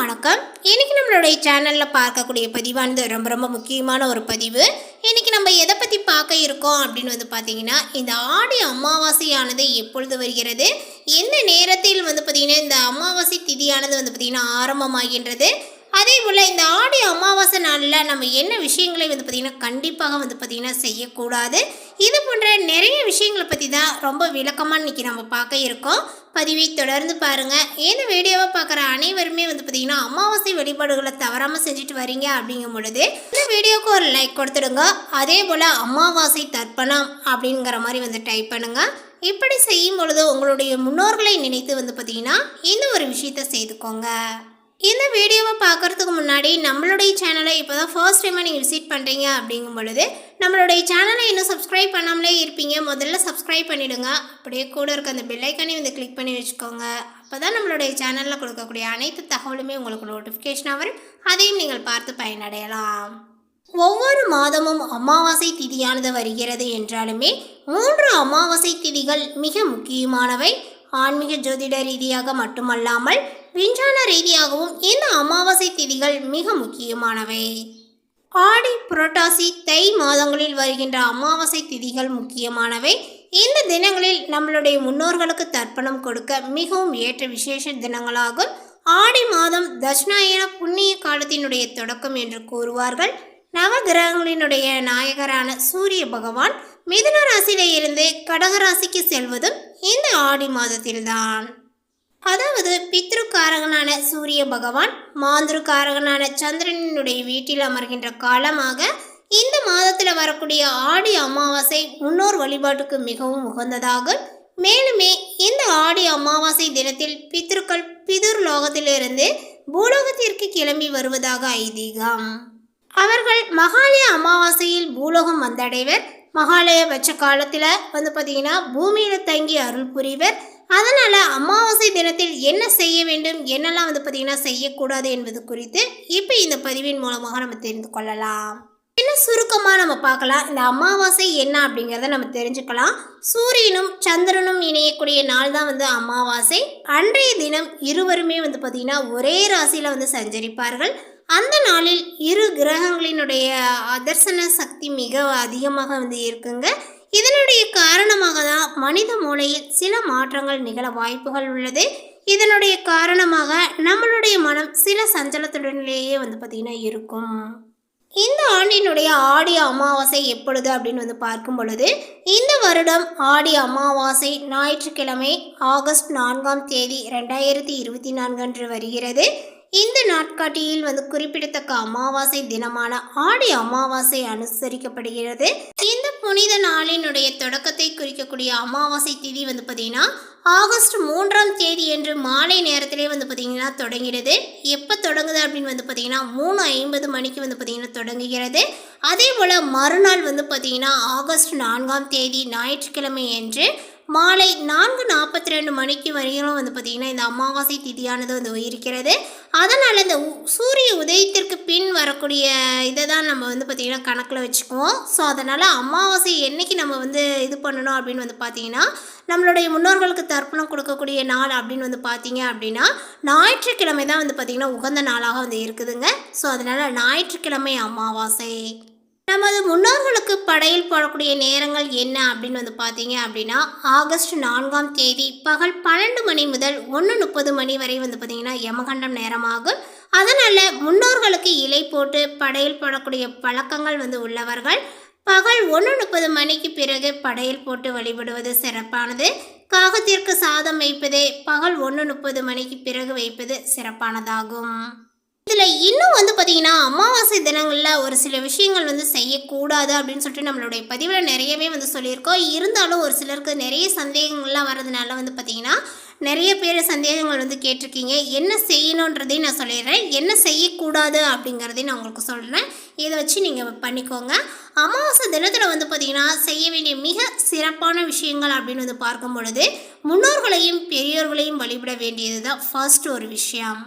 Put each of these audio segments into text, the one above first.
வணக்கம். இன்னைக்கு நம்மளுடைய சேனலில் பார்க்கக்கூடிய பதிவானது ரொம்ப ரொம்ப முக்கியமான ஒரு பதிவு. இன்னைக்கு நம்ம எதை பற்றி பார்க்க இருக்கோம் அப்படின்னு வந்து பார்த்தீங்கன்னா இந்த ஆடி அமாவாசையானது எப்பொழுது வருகிறது? எந்த நேரத்தில் வந்து பார்த்திங்கன்னா இந்த அமாவாசை திதியானது வந்து பார்த்தீங்கன்னா ஆரம்பமாகின்றது? அதே போல் இந்த ஆடி அமாவாசை நாளில் நம்ம என்ன விஷயங்களை வந்து பார்த்திங்கன்னா கண்டிப்பாக வந்து பார்த்திங்கன்னா செய்யக்கூடாது. இது போன்ற நிறைய விஷயங்களை பற்றி தான் ரொம்ப விளக்கமாக இன்றைக்கி நம்ம பார்க்க இருக்கோம். பதிவை தொடர்ந்து பாருங்கள் இந்த வீடியோவை பார்க்குற அனைவருமே வந்து பார்த்திங்கன்னா அமாவாசை வழிபாடுகளை தவறாமல் செஞ்சுட்டு வரீங்க அப்படிங்கும் பொழுது இந்த வீடியோவுக்கு ஒரு லைக் கொடுத்துடுங்க. அதே போல் அமாவாசை தர்ப்பணம் அப்படிங்கிற மாதிரி வந்து டைப் பண்ணுங்கள் இப்படி செய்யும் பொழுது உங்களுடைய முன்னோர்களை நினைத்து வந்து பார்த்திங்கன்னா இந்த ஒரு விஷயத்தை செய்துக்கோங்க. இந்த வீடியோவை பார்க்குறதுக்கு முன்னாடி நம்மளுடைய சேனலை இப்போ தான் ஃபர்ஸ்ட் டைமாக நீங்கள் விசிட் பண்ணுறீங்க அப்படிங்கும் பொழுது நம்மளுடைய சேனலை இன்னும் சப்ஸ்கிரைப் பண்ணாமலே இருப்பீங்க. முதல்ல சப்ஸ்கிரைப் பண்ணிவிடுங்க அப்படியே கூட இருக்க அந்த பெல்லைக்கானையும் வந்து கிளிக் பண்ணி வச்சுக்கோங்க. அப்போ தான் நம்மளுடைய சேனலில் கொடுக்கக்கூடிய அனைத்து தகவலுமே உங்களுக்கு நோட்டிஃபிகேஷனாக வரும். அதையும் நீங்கள் பார்த்து பயனடையலாம். ஒவ்வொரு மாதமும் அமாவாசை திதியானது வருகிறது என்றாலுமே மூன்று அமாவாசை திதிகள் மிக முக்கியமானவை. ஆன்மீக ஜோதிட ரீதியாக மட்டுமல்லாமல் விஞ்ஞான ரீதியாகவும் இந்த அமாவாசை திதிகள் மிக முக்கியமானவை. ஆடி புரட்டாசி தை மாதங்களில் வருகின்ற அமாவாசை திதிகள் முக்கியமானவை. இந்த தினங்களில் நம்மளுடைய முன்னோர்களுக்கு தர்ப்பணம் கொடுக்க மிகவும் ஏற்ற விசேஷ தினங்களாகும். ஆடி மாதம் தட்சிணாயன புண்ணிய காலத்தினுடைய தொடக்கம் என்று கூறுவார்கள். நவகிரகங்களினுடைய நாயகரான சூரிய பகவான் மிதுன ராசியிலிருந்து கடகராசிக்கு செல்வதும் இந்த ஆடி மாதத்தில்தான். அதாவது பித்ருக்காரகனான சூரிய பகவான் மாந்திருக்காரகனான சந்திரனினுடைய வீட்டில் அமர்கின்ற காலமாக இந்த மாதத்தில் வரக்கூடிய ஆடி அமாவாசை முன்னோர் வழிபாட்டுக்கு மிகவும் உகந்ததாகும் மேலுமே இந்த ஆடி அமாவாசை தினத்தில் பித்ருக்கள் பிதுர் லோகத்திலிருந்து பூலோகத்திற்கு கிளம்பி வருவதாக ஐதீகம். அவர்கள் மகாலய அமாவாசையில் பூலோகம் வந்தடைவர். மகாலய வச்ச காலத்தில் வந்து பார்த்தீங்கன்னா பூமியில் தங்கி அருள் புரிவர். அதனால் அமாவாசை தினத்தில் என்ன செய்ய வேண்டும் என்னெல்லாம் வந்து பார்த்தீங்கன்னா செய்யக்கூடாது என்பது குறித்து இப்போ இந்த பதிவின் மூலமாக நம்ம தெரிந்து கொள்ளலாம். என்ன சுருக்கமாக நம்ம பார்க்கலாம். இந்த அமாவாசை என்ன அப்படிங்கிறத நம்ம தெரிஞ்சுக்கலாம். சூரியனும் சந்திரனும் இணையக்கூடிய நாள் தான் வந்து அமாவாசை. அன்றைய தினம் இருவருமே வந்து பார்த்திங்கன்னா ஒரே ராசியில் வந்து சஞ்சரிப்பார்கள். அந்த நாளில் இரு கிரகங்களினுடைய அதர்சன சக்தி மிக அதிகமாக வந்து இருக்குங்க. இதனுடைய காரணமாக தான் மனித மூளையில் சில மாற்றங்கள் நிகழ வாய்ப்புகள் உள்ளது. இதனுடைய காரணமாக நம்மளுடைய மனம் சில சஞ்சலத்துடனேயே வந்து பார்த்திங்கன்னா இருக்கும். இந்த ஆண்டினுடைய ஆடி அமாவாசை எப்பொழுது அப்படின்னு வந்து பார்க்கும் பொழுது இந்த வருடம் ஆடி அமாவாசை ஞாயிற்றுக்கிழமை ஆகஸ்ட் நான்காம் தேதி ரெண்டாயிரத்தி இருபத்தி நான்கு அன்று வருகிறது. இந்த நாட்காட்டியில் வந்து குறிப்பிடத்தக்க அமாவாசை தினமான ஆடி அமாவாசை அனுசரிக்கப்படுகிறது. இந்த புனித நாளினுடைய தொடக்கத்தை குறிக்கக்கூடிய அமாவாசை திதி வந்து பார்த்தீங்கன்னா ஆகஸ்ட் மூன்றாம் தேதி என்று மாலை நேரத்திலே வந்து பார்த்தீங்கன்னா தொடங்கிறது எப்போ தொடங்குது அப்படின்னு வந்து பார்த்தீங்கன்னா மூணு ஐம்பது மணிக்கு வந்து பார்த்தீங்கன்னா தொடங்குகிறது. அதே போல் மறுநாள் வந்து பார்த்தீங்கன்னா ஆகஸ்ட் நான்காம் தேதி ஞாயிற்றுக்கிழமை என்று மாலை நான்கு நாற்பத்தி ரெண்டு மணிக்கு வரையிலும் வந்து பார்த்திங்கன்னா இந்த அமாவாசை திதியானது வந்து இருக்கிறது. அதனால் இந்த உ- சூரிய உதயத்திற்கு பின் வரக்கூடிய இதை தான் நம்ம வந்து பார்த்திங்கன்னா கணக்கில் வச்சுக்குவோம். ஸோ அதனால் அமாவாசை என்னைக்கு நம்ம வந்து இது பண்ணணும் அப்படின்னு வந்து பார்த்திங்கன்னா நம்மளுடைய முன்னோர்களுக்கு தர்ப்பணம் கொடுக்கக்கூடிய நாள் அப்படின்னு வந்து பார்த்தீங்க அப்படின்னா ஞாயிற்றுக்கிழமை தான் வந்து பார்த்திங்கன்னா உகந்த நாளாக வந்து இருக்குதுங்க. ஸோ அதனால் ஞாயிற்றுக்கிழமை அமாவாசை. நமது முன்னோர்களுக்கு படையில் போடக்கூடிய நேரங்கள் என்ன அப்படின்னு வந்து பார்த்தீங்க அப்படின்னா ஆகஸ்ட் நான்காம் தேதி பகல் பன்னெண்டு மணி முதல் ஒன்று முப்பது மணி வரை வந்து பார்த்தீங்கன்னா யமகண்டம் நேரமாகும். அதனால் முன்னோர்களுக்கு இலை போட்டு படையில் போடக்கூடிய பழக்கங்கள் வந்து உள்ளவர்கள் பகல் ஒன்று முப்பது மணிக்கு பிறகு படையல் போட்டு வழிபடுவது சிறப்பானது. காகத்திற்கு சாதம் வைப்பதே பகல் ஒன்று முப்பது மணிக்கு பிறகு வைப்பது சிறப்பானதாகும். இதில் இன்னும் வந்து பார்த்தீங்கன்னா அமாவாசை தினங்களில் ஒரு சில விஷயங்கள் வந்து செய்யக்கூடாது அப்படின்னு சொல்லிட்டு நம்மளுடைய பதிவில் நிறையவே வந்து சொல்லியிருக்கோம். இருந்தாலும் ஒரு சிலருக்கு நிறைய சந்தேகங்கள்லாம் வர்றதுனால வந்து பார்த்தீங்கன்னா நிறைய பேர் சந்தேகங்கள் வந்து கேட்டிருக்கீங்க. என்ன செய்யணுன்றதையும் நான் சொல்லிடுறேன். என்ன செய்யக்கூடாது அப்படிங்கிறதையும் நான் உங்களுக்கு சொல்கிறேன் இதை வச்சு நீங்கள் பண்ணிக்கோங்க. அமாவாசை தினத்தில் வந்து பார்த்தீங்கன்னா செய்ய வேண்டிய மிக சிறப்பான விஷயங்கள் அப்படின்னு வந்து பார்க்கும் பொழுது முன்னோர்களையும் பெரியோர்களையும் வழிபட வேண்டியது தான் ஃபர்ஸ்ட் ஒரு விஷயம்.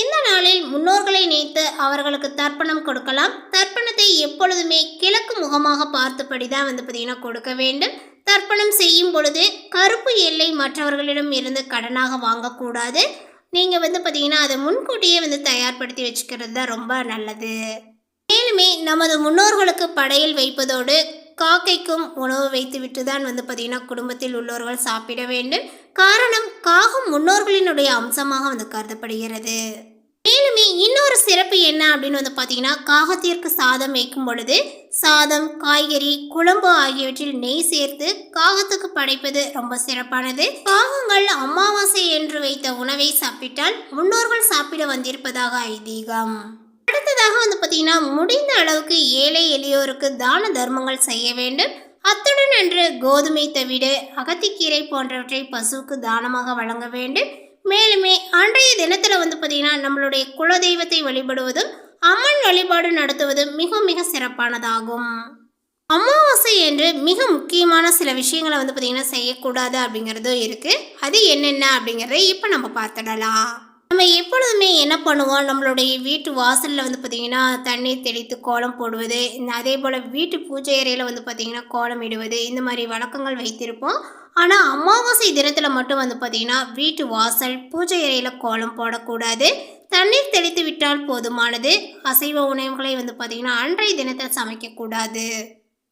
இந்த நாளில் முன்னோர்களை நினைத்து அவர்களுக்கு தர்ப்பணம் கொடுக்கலாம். தர்ப்பணத்தை எப்பொழுதுமே கிழக்கு முகமாக பார்த்தபடி தான் வந்து பார்த்தீங்கன்னா கொடுக்க வேண்டும். தர்ப்பணம் செய்யும் பொழுது கருப்பு எல்லை மற்றவர்களிடம் இருந்து கடனாக வாங்கக்கூடாது. நீங்கள் வந்து பார்த்தீங்கன்னா அதை முன்கூட்டியே வந்து தயார்படுத்தி வச்சுக்கிறது தான் ரொம்ப நல்லது. மேலுமே நமது முன்னோர்களுக்கு படையல் வைப்பதோடு காக்கைக்கும் உணவு வைத்துவிட்டு தான் வந்து பார்த்திங்கன்னா குடும்பத்தில் உள்ளவர்கள் சாப்பிட வேண்டும். காரணம் காகம் முன்னோர்களினுடைய அம்சமாக வந்து கருதப்படுகிறது. மேலுமே இன்னொரு சிறப்பு என்ன அப்படின்னு வந்து பார்த்தீங்கன்னா காகத்திற்கு சாதம் வைக்கும் பொழுது சாதம் காய்கறி குழம்பு ஆகியவற்றில் நெய் சேர்த்து காகத்துக்கு படைப்பது ரொம்ப சிறப்பானது. காகங்கள் அமாவாசை என்று வைத்த உணவை சாப்பிட்டால் முன்னோர்கள் சாப்பிட வந்திருப்பதாக ஐதீகம். அடுத்ததாக வந்து பார்த்திங்கன்னா முடிந்த அளவுக்கு ஏழை எளியோருக்கு தான தர்மங்கள் செய்ய வேண்டும். அத்துடன் அன்று கோதுமை தவிர அகத்திக்கீரை போன்றவற்றை பசுவுக்கு தானமாக வழங்க வேண்டும். மேலுமே அன்றைய தினத்தில் வந்து பார்த்திங்கன்னா நம்மளுடைய குலதெய்வத்தை வழிபடுவதும் அம்மன் வழிபாடு நடத்துவதும் மிக மிக சிறப்பானதாகும். அமாவாசை என்று மிக முக்கியமான சில விஷயங்களை வந்து பார்த்திங்கன்னா செய்யக்கூடாது அப்படிங்கிறதும் இருக்குது அது என்னென்ன அப்படிங்கிறத இப்போ நம்ம பார்த்துடலாம். நம்ம எப்பொழுதுமே என்ன பண்ணுவோம்? நம்மளுடைய வீட்டு வாசலில் வந்து பார்த்திங்கன்னா தண்ணீர் தெளித்து கோலம் போடுவது இந்த அதே போல் வீட்டு பூஜை அறையில் வந்து பார்த்திங்கன்னா கோலம் இடுவது இந்த மாதிரி வழக்கங்கள் வைத்திருப்போம். ஆனால் அமாவாசை தினத்தில் மட்டும் வந்து பார்த்திங்கன்னா வீட்டு வாசல் பூஜை அறையில் கோலம் போடக்கூடாது. தண்ணீர் தெளித்து விட்டால் போதுமானது. அசைவ உணவுகளை வந்து பார்த்திங்கன்னா அன்றைய தினத்தில் சமைக்கக்கூடாது.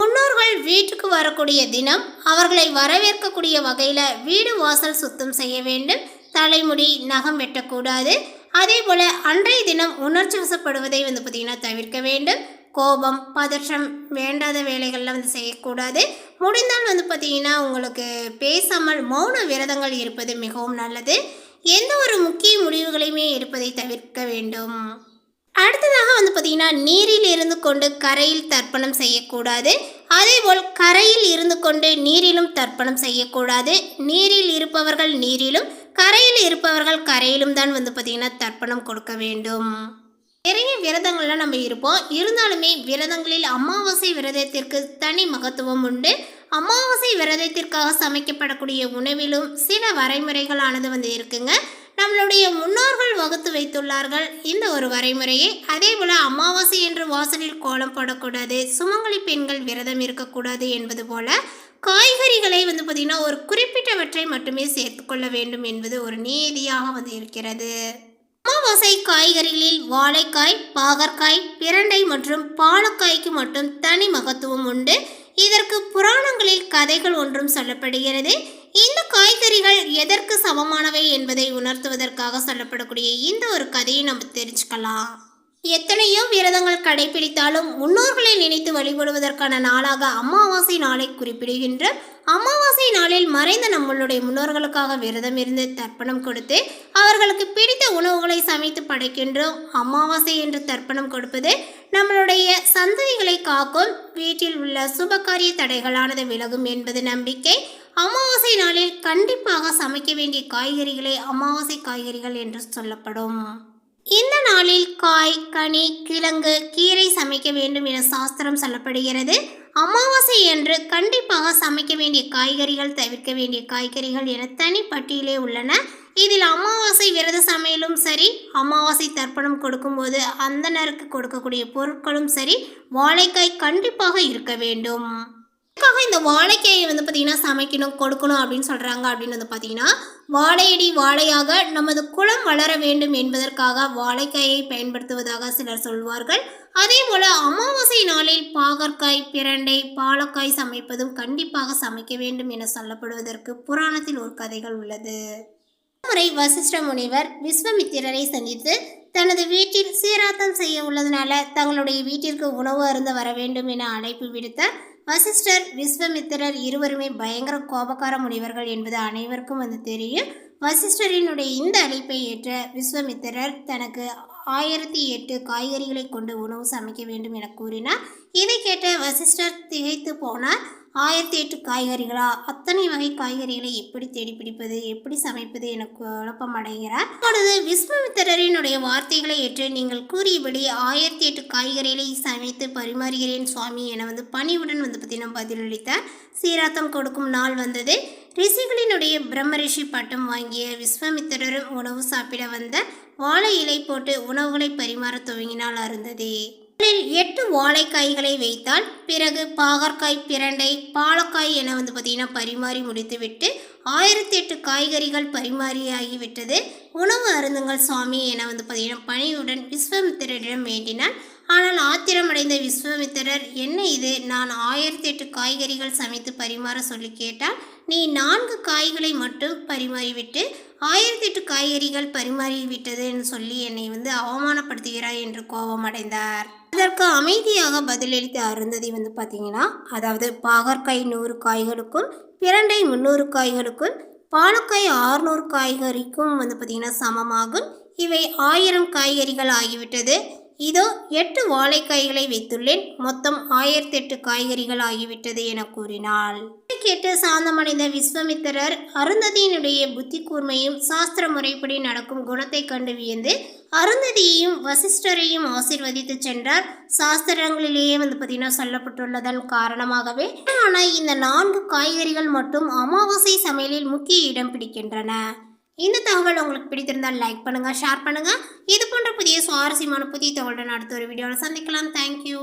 முன்னோர்கள் வீட்டுக்கு வரக்கூடிய தினம் அவர்களை வரவேற்கக்கூடிய வகையில் வீடு வாசல் சுத்தம் செய்ய வேண்டும். தலைமுடி நகம் வெட்டக்கூடாது. அதே போல் அன்றைய தினம் உணர்ச்சி வசப்படுவதை வந்து பார்த்திங்கன்னா தவிர்க்க வேண்டும். கோபம் பதற்றம் வேண்டாத வேலைகளில் வந்து செய்யக்கூடாது. முடிந்தால் வந்து பார்த்திங்கன்னா உங்களுக்கு பேசாமல் மௌன விரதங்கள் இருப்பது மிகவும் நல்லது. எந்த ஒரு முக்கிய முடிவுகளையுமே இருப்பதை தவிர்க்க வேண்டும். அடுத்ததாக வந்து பார்த்தீங்கன்னா நீரில் இருந்து கொண்டு கரையில் தர்ப்பணம் செய்யக்கூடாது. அதேபோல் கரையில் இருந்து கொண்டு நீரிலும் தர்ப்பணம் செய்யக்கூடாது. நீரில் இருப்பவர்கள் நீரிலும் கரையில் இருப்பவர்கள் கரையிலும் தான் வந்து பார்த்திங்கன்னா தர்ப்பணம் கொடுக்க வேண்டும். நிறைய விரதங்கள்லாம் நம்ம இருப்போம். இருந்தாலுமே விரதங்களில் அமாவாசை விரதத்திற்கு தனி மகத்துவம் உண்டு. அமாவாசை விரதத்திற்காக சமைக்கப்படக்கூடிய உணவிலும் சில வரைமுறைகளானது வந்து இருக்குங்க. நம்மளுடைய முன்னோர்கள் வகுத்து வைத்துள்ளார்கள் இந்த ஒரு வரைமுறையை. அதே போல் அமாவாசை என்று வாசலில் கோலம் போடக்கூடாது சுமங்கலி பெண்கள் விரதம் இருக்கக்கூடாது என்பது போல காய்கறிகளை வந்து பார்த்திங்கன்னா ஒரு குறிப்பிட்டவற்றை மட்டுமே சேர்த்துக்கொள்ள வேண்டும் என்பது ஒரு நீதியாக வந்து இருக்கிறது. அமாவாசை காய்கறிகளில் வாழைக்காய் பாகற்காய் பிரண்டை மற்றும் பாலக்காய்க்கு மட்டும் தனி மகத்துவம் உண்டு. இதற்கு புராணங்களில் கதைகள் ஒன்றும் சொல்லப்படுகிறது. இந்த காய்கறிகள் எதற்கு சமமானவை என்பதை உணர்த்துவதற்காக சொல்லப்படக்கூடிய இந்த ஒரு கதையை நம்ம தெரிஞ்சுக்கலாம். எத்தனையோ விரதங்கள் கடைபிடித்தாலும் முன்னோர்களை நினைத்து வழிபடுவதற்கான நாளாக அமாவாசை நாளை குறிப்பிடுகின்ற அமாவாசை நாளில் மறைந்த நம்மளுடைய முன்னோர்களுக்காக விரதம் இருந்து தர்ப்பணம் கொடுத்து அவர்களுக்கு பிடித்த உணவுகளை சமைத்து படைக்கின்றோம். அமாவாசை என்று தர்ப்பணம் கொடுப்பது நம்மளுடைய சந்ததிகளை காக்கும் வீட்டில் உள்ள சுபகாரிய தடைகளானது விலகும் என்பது நம்பிக்கை. அமாவாசை நாளில் கண்டிப்பாக சமைக்க வேண்டிய காய்கறிகளே அமாவாசை காய்கறிகள் என்று சொல்லப்படும். இந்த நாளில் காய் கனி கிழங்கு கீரை சமைக்க வேண்டும் என சாஸ்திரம் சொல்லப்படுகிறது. அமாவாசை என்று கண்டிப்பாக சமைக்க வேண்டிய காய்கறிகள் தவிர்க்க வேண்டிய காய்கறிகள் என தனி பட்டியலே உள்ளன. இதில் அமாவாசை விரத சமையலும் சரி அமாவாசை தர்ப்பணம் கொடுக்கும்போது அந்தனருக்கு கொடுக்கக்கூடிய பொருட்களும் சரி வாழைக்காய் கண்டிப்பாக இருக்க வேண்டும். எதுக்காக இந்த வாழைக்காயை வந்து பார்த்திங்கன்னா சமைக்கணும் கொடுக்கணும் அப்படின்னு சொல்கிறாங்க அப்படின்னு வந்து பார்த்தீங்கன்னா வாழையடி வாழையாக நமது குளம் வளர வேண்டும் என்பதற்காக வாழைக்காயை பயன்படுத்துவதாக சிலர் சொல்வார்கள். அதே போல் அமாவாசை நாளில் பாகற்காய் பிரண்டை பாலக்காய் சமைப்பதும் கண்டிப்பாக சமைக்க வேண்டும் என சொல்லப்படுவதற்கு புராணத்தில் ஒரு கதைகள் உள்ளது. முறை வசிஷ்ட முனிவர் விஸ்வமித்திரரை சந்தித்து தனது வீட்டில் சீராத்தம் செய்ய உள்ளதனால தங்களுடைய வீட்டிற்கு உணவு அருந்த வர வேண்டும் என அழைப்பு விடுத்த வசிஷ்டர் விஸ்வமித்திரர் இருவருமே பயங்கர கோபக்கார முனிவர்கள் என்பது அனைவருக்கும் வந்து தெரியும். வசிஷ்டரினுடைய இந்த அழைப்பை ஏற்ற விஸ்வமித்திரர் தனக்கு ஆயிரத்தி எட்டு காய்கறிகளை கொண்டு உணவு சமைக்க வேண்டும் என கூறினார். இதை கேட்ட வசிஷ்டர் திகைத்து போனார். ஆயிரத்தி எட்டு காய்கறிகளா? அத்தனை வகை காய்கறிகளை எப்படி தேடி பிடிப்பது எப்படி சமைப்பது என குழப்பம் அடைகிறார் அப்பொழுது விஸ்வமித்திரரினுடைய வார்த்தைகளை ஏற்று நீங்கள் கூறியபடி ஆயிரத்தி எட்டு காய்கறிகளை சமைத்து பரிமாறுகிறேன் சுவாமி என வந்து பணிவுடன் வந்து பார்த்தீங்கன்னா பதிலளித்தார். சீராத்தம் கொடுக்கும் நாள் வந்தது. ரிஷிகளினுடைய பிரம்ம ரிஷி பட்டம் வாங்கிய விஸ்வமித்திரரும் உணவு சாப்பிட வந்த வாழை இலை போட்டு உணவுகளை பரிமாற துவங்கினால் அருந்ததே. எட்டு வாழைக்காய்களை வைத்தால் பிறகு பாகற்காய் பிரண்டை பாலக்காய் என வந்து பார்த்தீங்கன்னா பரிமாறி முடித்துவிட்டு ஆயிரத்தி எட்டு காய்கறிகள் பரிமாறியாகிவிட்டது உணவு அருந்துங்கள் சுவாமி என வந்து பார்த்தீங்கன்னா பணியுடன் விஸ்வமித்திரரிடம் வேண்டினால் ஆனால் ஆத்திரமடைந்த விஸ்வாமித்திரர் என்ன இது? நான் ஆயிரத்தி எட்டு காய்கறிகள் சமைத்து பரிமாற சொல்லி கேட்டால் நீ நான்கு காய்களை மட்டும் பரிமாறிவிட்டு ஆயிரத்தி எட்டு காய்கறிகள் பரிமாறிவிட்டதுன்னு சொல்லி என்னை வந்து அவமானப்படுத்துகிறாய் என்று கோபமடைந்தார் அதற்கு அமைதியாக பதிலளித்த அருந்ததி வந்து பார்த்தீங்கன்னா அதாவது பாகற்காய் நூறு காய்களுக்கும் பிரண்டை முந்நூறு காய்களுக்கும் பாலக்காய் ஆறுநூறு காய்கறிக்கும் வந்து பார்த்திங்கன்னா சமமாகும். இவை ஆயிரம் காய்கறிகள் ஆகிவிட்டது. இதோ எட்டு வாழைக்காய்களை வைத்துள்ளேன். மொத்தம் ஆயிரத்தி எட்டு காய்கறிகள் ஆகிவிட்டது என கூறினாள். கேட்டு சாந்தமடைந்த விஸ்வமித்திரர் அருந்ததியினுடைய புத்தி கூர்மையும் சாஸ்திர முறைப்படி நடக்கும் குணத்தை கண்டு வியந்து அருந்ததியையும் வசிஷ்டரையும் ஆசிர்வதித்து சென்றார். சாஸ்திரங்களிலேயே வந்து பார்த்தீங்கன்னா சொல்லப்பட்டுள்ளதன் காரணமாகவே ஆனால் இந்த நான்கு காய்கறிகள் மட்டும் அமாவாசை சமையலில் முக்கிய இடம் பிடிக்கின்றன. இந்த தகவல் உங்களுக்கு பிடித்திருந்தால் லைக் பண்ணுங்கள் ஷேர் பண்ணுங்கள் இது போன்ற புதிய சுவாரஸ்யமான புதிய தகவலுடன் அடுத்த ஒரு வீடியோவில் சந்திக்கலாம். தேங்க்யூ